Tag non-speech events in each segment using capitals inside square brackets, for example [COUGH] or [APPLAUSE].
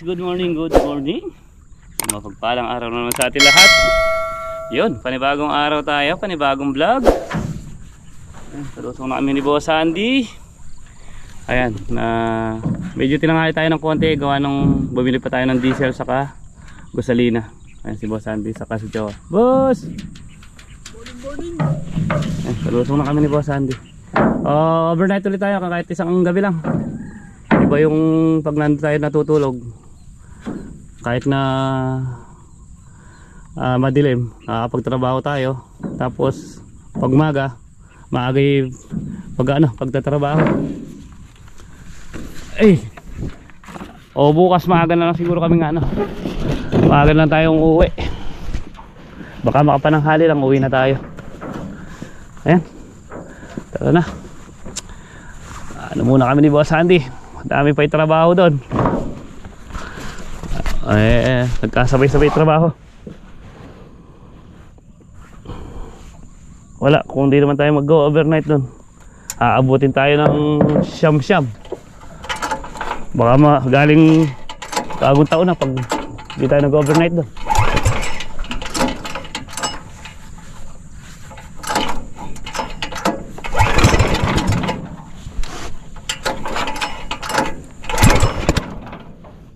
good morning, good morning. Mapagpalang araw na naman sa atin lahat. Yun, panibagong araw tayo, panibagong vlog. Salusong na kami ni Boss Andy. Ayan, na medyo tinangali tayo ng konti gawa nung bumili pa tayo ng diesel saka gasolina. Ayan si Boss Andy saka si Joe. Boss! Ayan, salusong na kami ni Boss Andy. Uh, overnight ulit tayo kahit isang gabi lang. Iba yung pag nandun tayo natutulog kahit na ah, madilim, nakakapagtrabaho tayo. Tapos pag umaga, maaga pag ano, pagtatrabaho. Eh. O bukas maaga na lang siguro kami nga ano. Maaga na tayong uuwi. Baka makapananghali lang uwi na tayo. Ayan. Tara na. Ano muna kami ni Boss Andy. Dami pa yung trabaho doon. Eh, nagkasabay-sabay trabaho. Wala, kung hindi naman tayo mag-go overnight doon. Aabutin tayo ng siyam-siyam. Baka ma galing kagong taon na pag hindi tayo nag-overnight doon.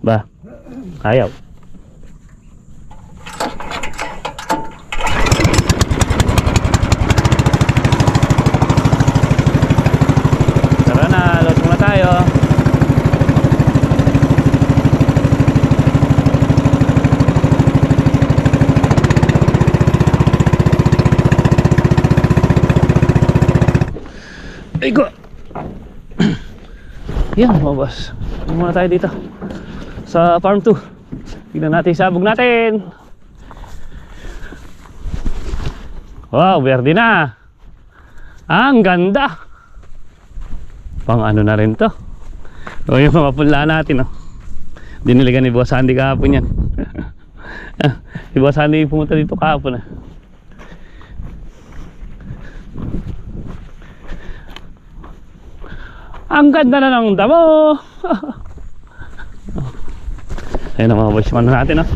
Ba? Ayaw. Tara na, muna tayo. Ay ko. [CLEARS THROAT] Yan. Ano muna tayo dito sa farm 2. Tignan natin sabog natin. Wow, verde na. Ang ganda. Pang ano na rin to. O yung mga pula natin, oh. Diniligan ni Boss Andy kahapon yan. [LAUGHS] si Boss Andy pumunta dito kahapon, ah. Ang ganda na ng damo. [LAUGHS] Ayan ang mga boys man natin oh.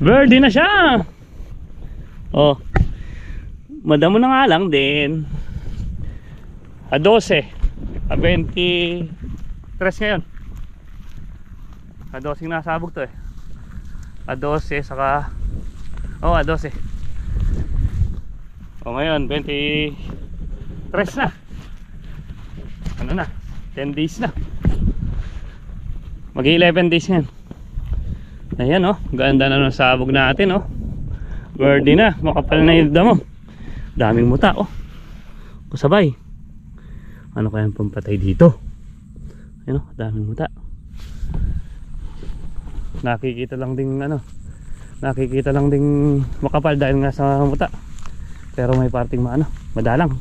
Birdie na siya. Oh. Madamo na nga lang din. A 12. A 23 ngayon. A 12 nasabog to eh. A 12 saka Oh, a 12. Oh, ngayon 23 na. Ano na? 10 days na. Mag 11 days yan. Ayan oh, ganda na ng sabog natin oh. Birdie na, makapal na yung damo. Daming muta oh. Kasabay. Ano kaya pampatay dito? Ayan oh, daming muta. Nakikita lang ding ano, nakikita lang ding makapal dahil nga sa muta. Pero may parting maano, madalang.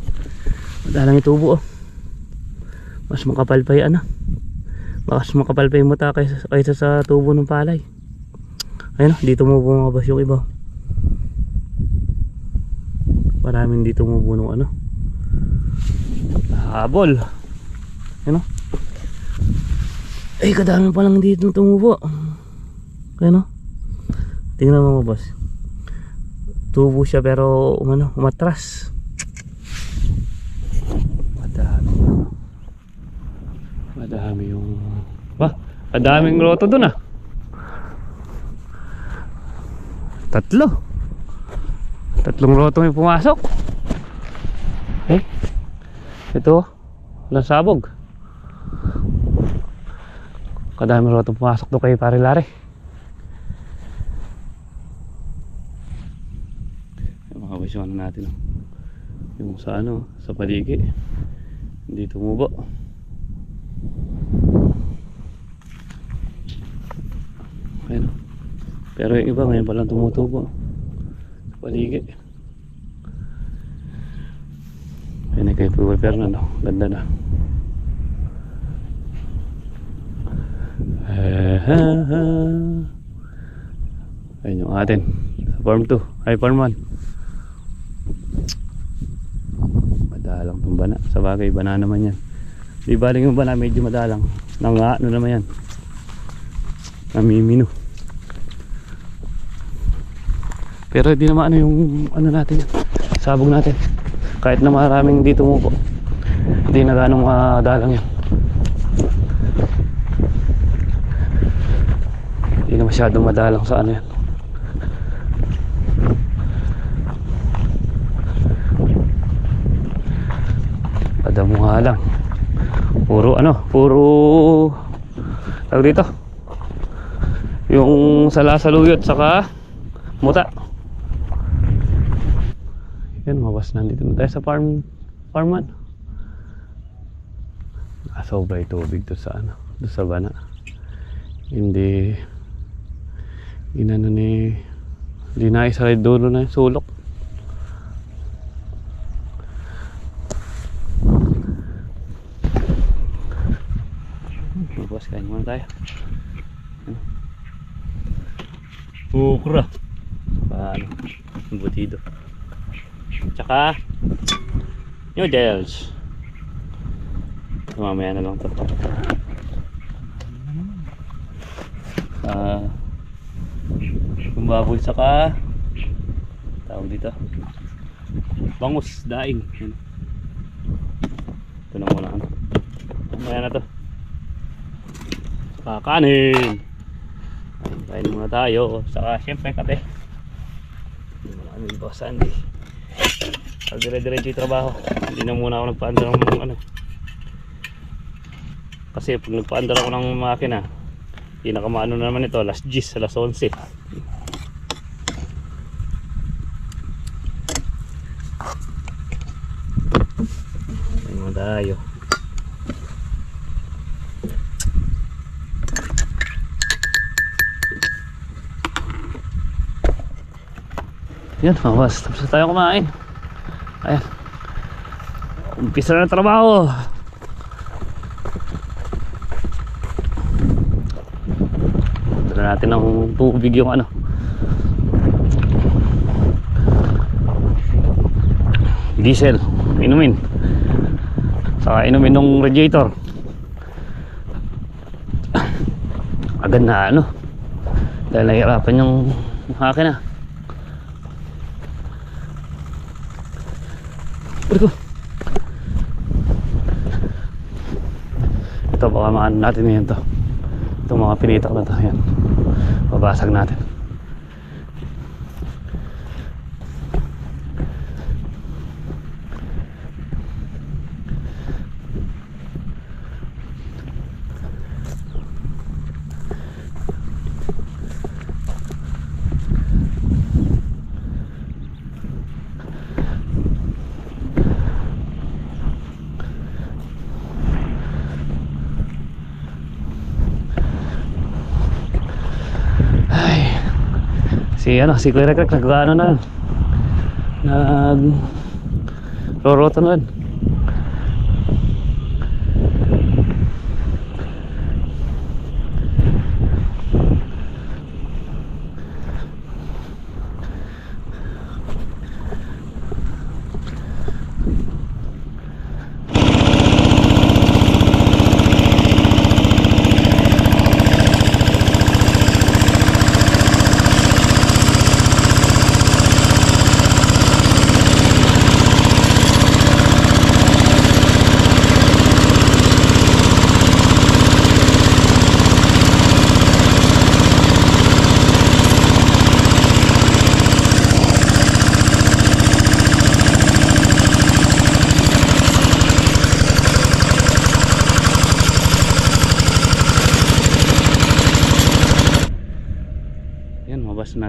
Madalang yung tubo oh. Mas makapal pa yung ano. Mas makapal pa yung muta kaysa, kaysa sa tubo ng palay. Ayun, dito mo bumabas yung iba. Maraming dito mo ng ano. Habol. Ayun oh. Ay, kadami pa lang dito tumubo. Ayun oh. Tingnan mo boss. Tubo siya pero umano, umatras. Madami. Madami yung... Wah, madaming roto dun ah. Tatlo. Tatlong roto may pumasok. Eh. Ito. Walang sabog. Kadaming roto pumasok doon kay pare. Yung mga basyon natin. oh. Yung sa ano, sa paligi. Hindi tumubo. Ayun. oh. Pero yung iba ngayon palang tumutubo. Sa paligid. Yan ay kay Puro Fernando. Ganda na. Eh, ha, ha. Ayun yung atin. Sa farm 2. Ay farm 1. Madalang itong bana. Sa bagay, bana naman yan. Di baling yung bana medyo madalang. Nang ano naman yan. Namimino. Pero di naman ano yung ano natin yan. Sabog natin. Kahit na maraming dito mo po. Hindi na ganong madalang yan. Hindi na masyadong madalang sa ano yan. Padamo nga lang. Puro ano, puro tawag dito. Yung salasaluyot saka muta. Yan, mawas nandito na tayo sa farm farman. Nakasobra yung tubig to sa ano, doon sa bana. Hindi inano ni hindi na isa dulo na yung sulok. Bukas kain muna tayo. Ukra. Paano? Butido. Tsaka noodles. Mamaya na lang to. Ah, yung baboy saka tawag dito. Bangus, daing. Ito na muna ano. Mamaya na to. Kakanin. Ayun, Kain muna tayo. Saka syempre kape. Hindi mo na kami boss. Pag dire-diretso trabaho. Hindi na muna ako nagpaandar ng ano. Kasi pag nagpaandar ako ng makina, pinakamaano na naman ito, last G's, alas 11. Kain muna tayo. Yan, mawas. Tapos tayo kumain. Ayan. Umpisa na ng trabaho. Dala natin ng tubig yung ano. Diesel. Inumin. Saka inumin ng radiator. Agad na ano. Dahil nahihirapan yung akin Pwede ko. Ito baka maano natin ngayon to. Ito mga pinitak na to. Yan. Babasag natin. Si ano, si Kuya Rekrak nag-ano na. Nag Roroto na.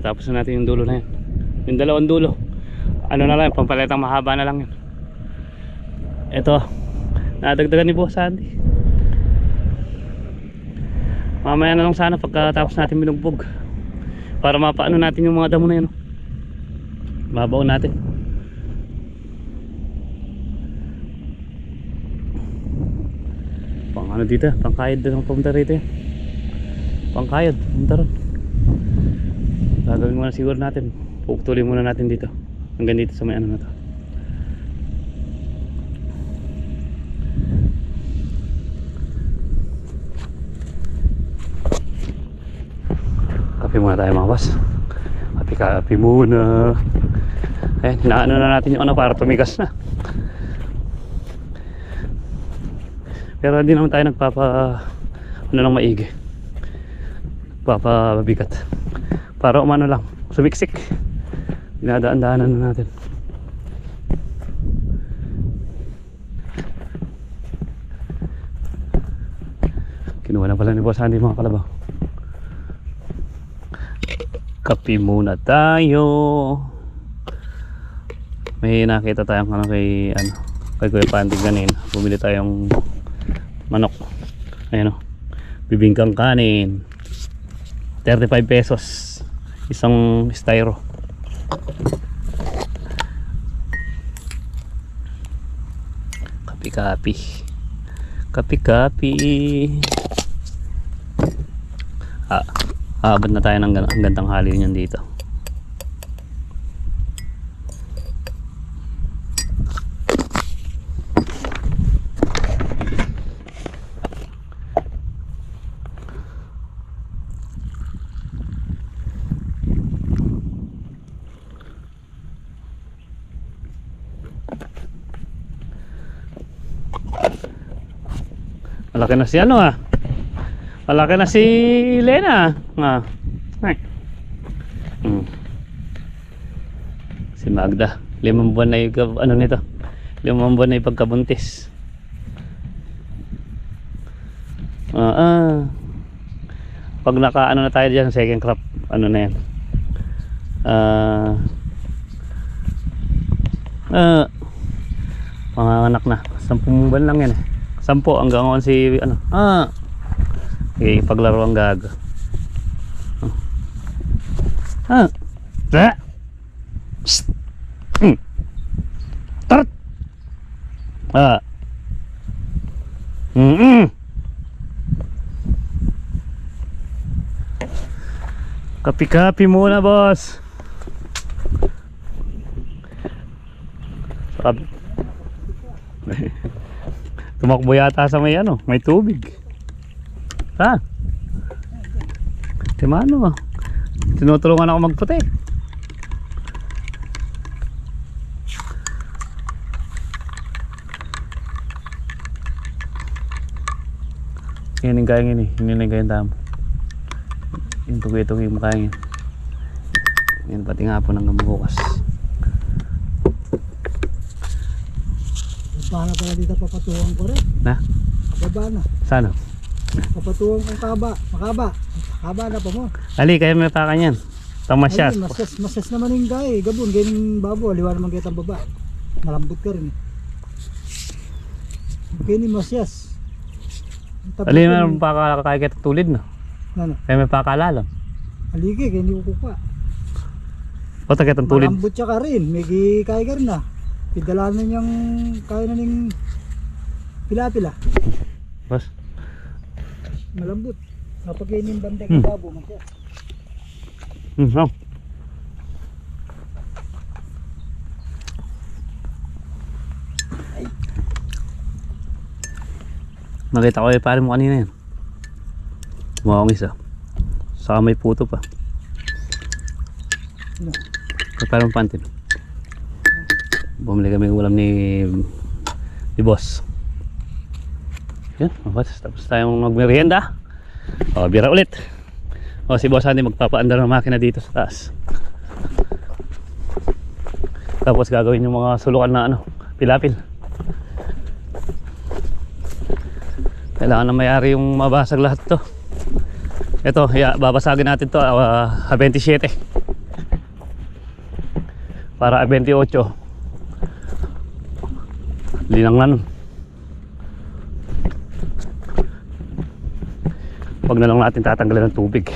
Mabas na. Na natin yung dulo na yan. Yung dalawang dulo. Ano na lang, pampalitang mahaba na lang yan. Ito, nadagdagan ni Boss Andy. Mamaya na lang sana pagkatapos natin binugbog. Para mapaano natin yung mga damo na oh. Mabaw natin. Pang ano dito, pangkayad din ang pumunta rito yan. Pangkayad, pumunta ron. Gagawin muna siguro natin. Puputulin muna natin dito. Hanggang dito sa may ano na to. muna tayo mga boss. Kapi-kapi muna. Ayan, hinaano na natin yung ano para tumigas na. Pero hindi naman tayo nagpapa ano lang maigi. Papabigat. Para umano lang, sumiksik. Dinadaan-daanan na natin. Kinuha na pala ni Boss Andy mga kalabaw. Kapi muna tayo. May nakita tayong ano kay ano kay Kuya Pantig kanina. Bumili tayong manok. Ayun o. Bibingkang kanin. 35 pesos. Isang styro. Kapi-kapi. Kapi-kapi. Ah, aabot na tayo ng gan- ang gandang hali niyan dito. Malaki na si ano ah. Malaki na si Lena. Ah. Ay. Hmm. Si Magda. Limang buwan na yung ano nito. Limang buwan na yung pagkabuntis. Ah, ah. Pag naka ano na tayo dyan, second crop, ano na yan. Ah. Ah. Panganganak na. Sampung buwan lang yan eh. Sampo hanggang on si ano. Ah. Okay, paglaro ang gago. Ah. Ah. Psst. Hmm. Tart. Ah. Mm. -mm. Kapi-kapi muna, boss. Sarap. [LAUGHS] Tumakbo yata sa may ano, may tubig. Ha? Timano. Tinutulungan ako magputi. Yan yung kaya yun eh. Yun yung kaya tamo. Yung tugi-tugi mo kaya yun. Pati nga po ng bukas. Paano pala dito papatuhan ko rin? Na? Baba na. Sana? Papatuhan kong kaba. Makaba. Kaba na pa mo. Ali, kaya may pakan yan. Tamasyas. Ay, masas, masas naman yung gay. Gabon, ganyan babo. Aliwa naman kita baba. Malambot ka rin eh. Ganyan masyas. Ali, meron pa kakakaya tulid na. Ano? Kaya may pakalalo. Aligi, hindi ko kuka. O takit ang tulid. Malambot siya ka rin. May kaya ka rin na. Pidala na niyang kaya na ning pila-pila. Boss. Malambot. Yung bandek Hmm. babo, masyas. Hmm, oh. Nakita ko eh, pare mo kanina yan. Mukhang isa. Saka may puto pa. Kaya parang pantin. Bumili kami ulam ni ni boss. Yan, okay, tapos tayong magmerienda. O, bira ulit. O, si boss Andy magpapaandar ng makina dito sa taas. Tapos gagawin yung mga sulukan na ano, pilapil. Kailangan na mayari yung mabasag lahat to. Ito, ya, babasagin natin to ah, 27. Para 28. Linang na nun. Huwag na lang natin tatanggalin ng tubig.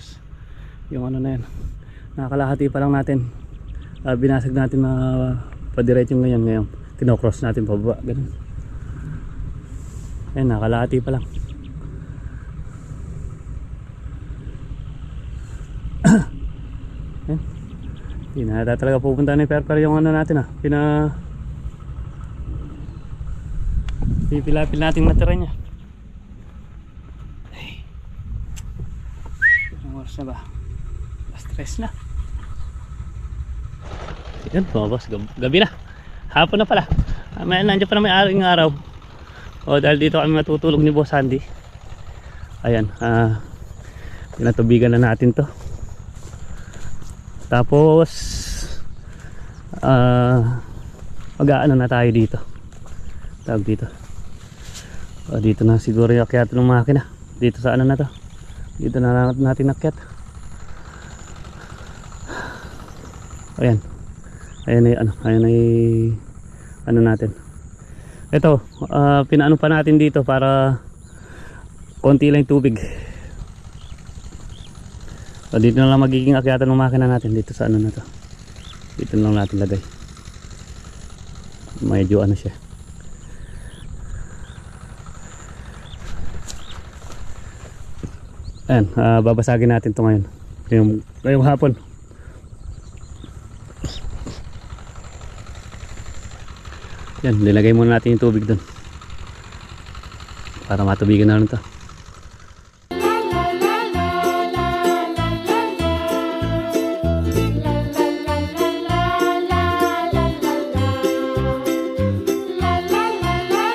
Boss. Yung ano na yan. Nakakalahati pa lang natin. Ah, binasag natin na padiretso ngayon ngayon. Kinocross natin pababa. Ganun. Ayan, nakakalahati pa lang. [COUGHS] Ayan. Hindi na yata talaga pupunta ni Per pero yung ano natin ah. Pina... Pipilapil natin matira niya. Na ba? Mas stress na. Yan. Gab- gabi na. Hapon na pala. May nandiyan pa na may aring araw. O dahil dito kami matutulog ni Boss Andy. Ayan. Ah, pinatubigan na natin to. Tapos ah mag-aano na tayo dito. Tawag dito. O, dito na siguro yung akyat ng makina. Dito sa ano na to. Dito na natin akyat. Ayan. Ayan ay ano, ayan ay ano natin. Ito, ah, pinaano pa natin dito para konti lang tubig. O, dito na lang magiging akyatan ng makina natin dito sa ano na to. Dito na lang natin lagay. Medyo ano siya. Ayan, ah, babasagin natin to ngayon. Yung, ngayong hapon. Yan, nilagay muna natin yung tubig doon. Para matubigan na rin to.